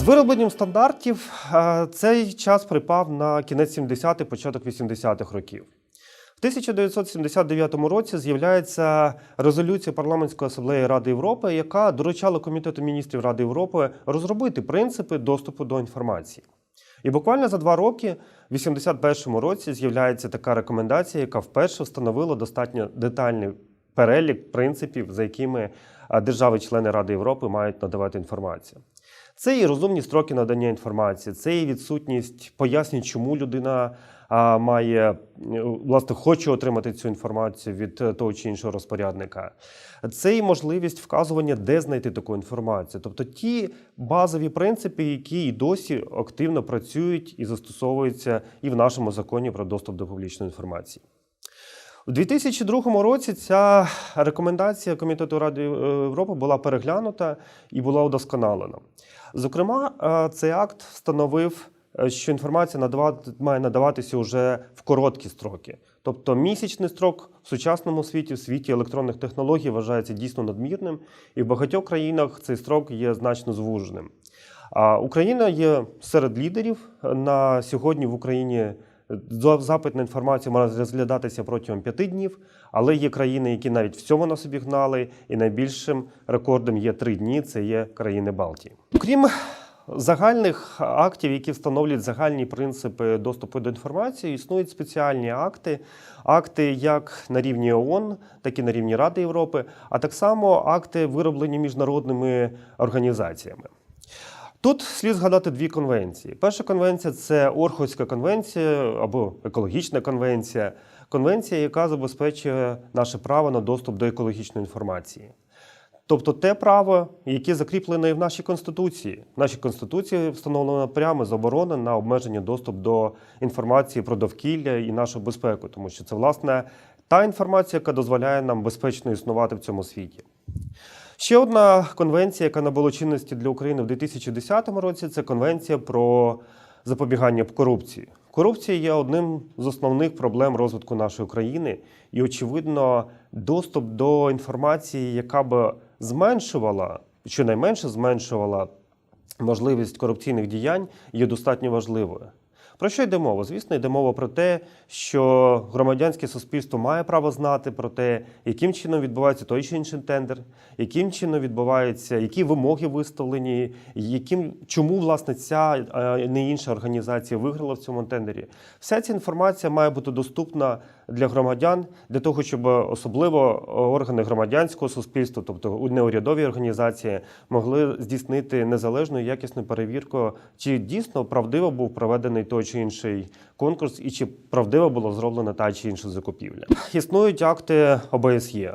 З виробленням стандартів е, цей час припав на кінець 70-х, початок 80-х років. В 1979 році з'являється резолюція парламентської асамблеї Ради Європи, яка доручала Комітету міністрів Ради Європи розробити принципи доступу до інформації. І буквально за два роки, в 81-му році, з'являється така рекомендація, яка вперше встановила достатньо детальний перелік принципів, за якими держави-члени Ради Європи мають надавати інформацію. Це і розумні строки надання інформації, це і відсутність пояснень, чому людина має е, власне хоче отримати цю інформацію від е, того чи іншого розпорядника. Це і можливість вказування, де знайти таку інформацію. Тобто ті базові принципи, які і досі активно працюють і застосовуються і в нашому законі про доступ до публічної інформації. У 2002 році ця рекомендація Комітету Ради Європи була переглянута і була удосконалена. Зокрема, е, цей акт встановив, е, що інформація має надаватися вже в короткі строки. Тобто місячний строк в сучасному світі, в світі електронних технологій, вважається дійсно надмірним, і в багатьох країнах цей строк є значно звуженим. А Україна є серед лідерів на сьогодні в Україні. Запит на інформацію може розглядатися протягом п'яти днів, але є країни, які навіть в цьому на собі гнали, і найбільшим рекордом є три дні це є країни Балтії. Крім загальних актів, які встановлюють загальні принципи доступу до інформації, існують спеціальні акти, акти як на рівні ООН, так і на рівні Ради Європи, а так само акти, вироблені міжнародними організаціями. Тут слід згадати дві конвенції. Перша конвенція це Орхуська конвенція або екологічна конвенція, конвенція, яка забезпечує наше право на доступ до екологічної інформації. Тобто те право, яке закріплене в нашій Конституції. В нашій Конституції встановлено прямо заборона на обмеження доступ до інформації про довкілля і нашу безпеку, тому що це, власне, та інформація, яка дозволяє нам безпечно існувати в цьому світі. Ще одна конвенція, яка набула чинності для України в 2010 році, це конвенція про запобігання корупції. Корупція є одним з основних проблем розвитку нашої країни, і, очевидно, доступ до інформації, яка б зменшувала, щонайменше зменшувала можливість корупційних діянь, є достатньо важливою. Про що йде мова? Звісно, йде мова про те, що громадянське суспільство має право знати про те, яким чином відбувається той чи інший тендер, яким чином відбувається, які вимоги виставлені, яким чому власне ця а не інша організація виграла в цьому тендері. Вся ця інформація має бути доступна для громадян для того, щоб особливо органи громадянського суспільства, тобто неурядові організації, могли здійснити незалежну якісну перевірку, чи дійсно правдиво був проведений той чи інший конкурс, і чи правдиво було зроблена та чи інша закупівля. Існують акти ОБСЄ.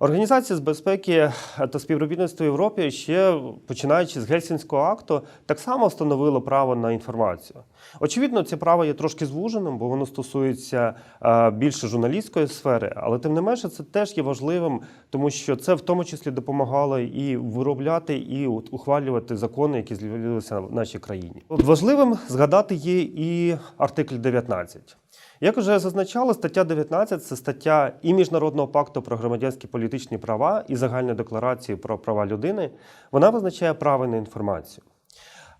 Організація з безпеки та співробітництва Європі ще починаючи з Гельсінського акту, так само встановило право на інформацію. Очевидно, це право є трошки звуженим, бо воно стосується е, більше журналістської сфери, але тим не менше це теж є важливим, тому що це в тому числі допомагало і виробляти, і ухвалювати закони, які з'явилися в нашій країні. Важливим згадати є і артикль 19. Як вже зазначало, стаття 19 це стаття і Міжнародного пакту про громадянські політичні права і загальної декларації про права людини. Вона визначає право на інформацію.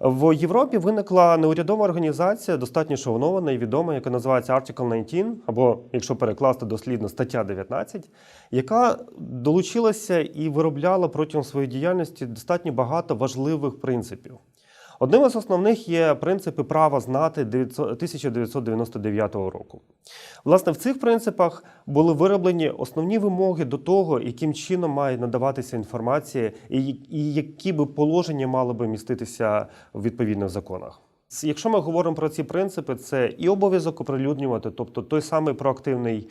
В Європі виникла неурядова організація, достатньо шанована і відома, яка називається Article 19, або, якщо перекласти дослідно, стаття 19, яка долучилася і виробляла протягом своєї діяльності достатньо багато важливих принципів. Одним із основних є принципи права знати 1999 року. Власне, в цих принципах були вироблені основні вимоги до того, яким чином має надаватися інформація, і які би положення мали би міститися в відповідних законах. Якщо ми говоримо про ці принципи, це і обов'язок оприлюднювати, тобто той самий проактивний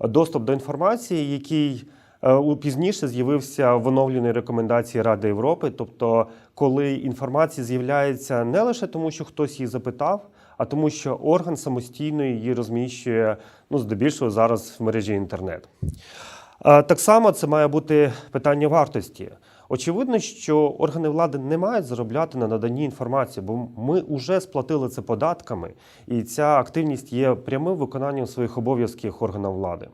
доступ до інформації, який Е, пізніше з'явився в оновленій рекомендації Ради Європи, тобто, коли інформація з'являється не лише тому, що хтось її запитав, а тому, що орган самостійно її розміщує, ну здебільшого зараз в мережі інтернет. Е, так само це має бути питання вартості. Очевидно, що органи влади не мають заробляти на наданні інформації, бо ми вже сплатили це податками, і ця активність є прямим виконанням своїх обов'язків органів влади.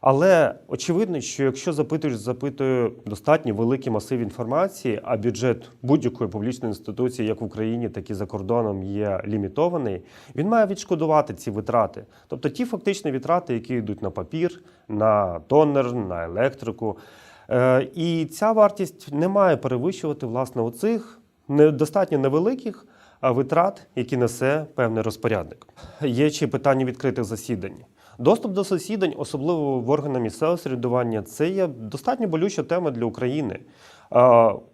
Але очевидно, що якщо запитуєш, запитує достатньо великий масив інформації, а бюджет будь-якої публічної інституції, як в Україні, так і за кордоном, є лімітований, він має відшкодувати ці витрати. Тобто ті фактичні витрати, які йдуть на папір, на тонер, на електрику. Е, І ця вартість не має перевищувати власне оцих недостатньо невеликих витрат, які несе певний розпорядник. Є ще питання відкритих засідань. Доступ до засідань, особливо в органи місцевого самоврядування, це є достатньо болюча тема для України.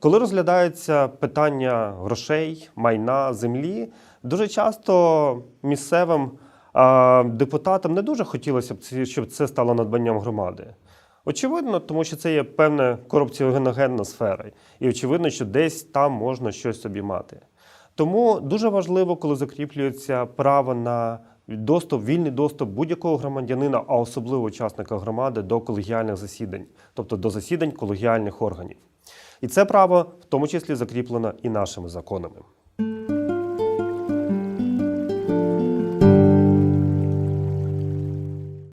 Коли розглядається питання грошей, майна, землі, дуже часто місцевим депутатам не дуже хотілося б, щоб це стало надбанням громади. Очевидно, тому що це є певна корупціогеногенна сфера, і очевидно, що десь там можна щось собі мати. Тому дуже важливо, коли закріплюється право на доступ, вільний доступ будь-якого громадянина, а особливо учасника громади, до колегіальних засідань, тобто до засідань колегіальних органів. І це право в тому числі закріплено і нашими законами.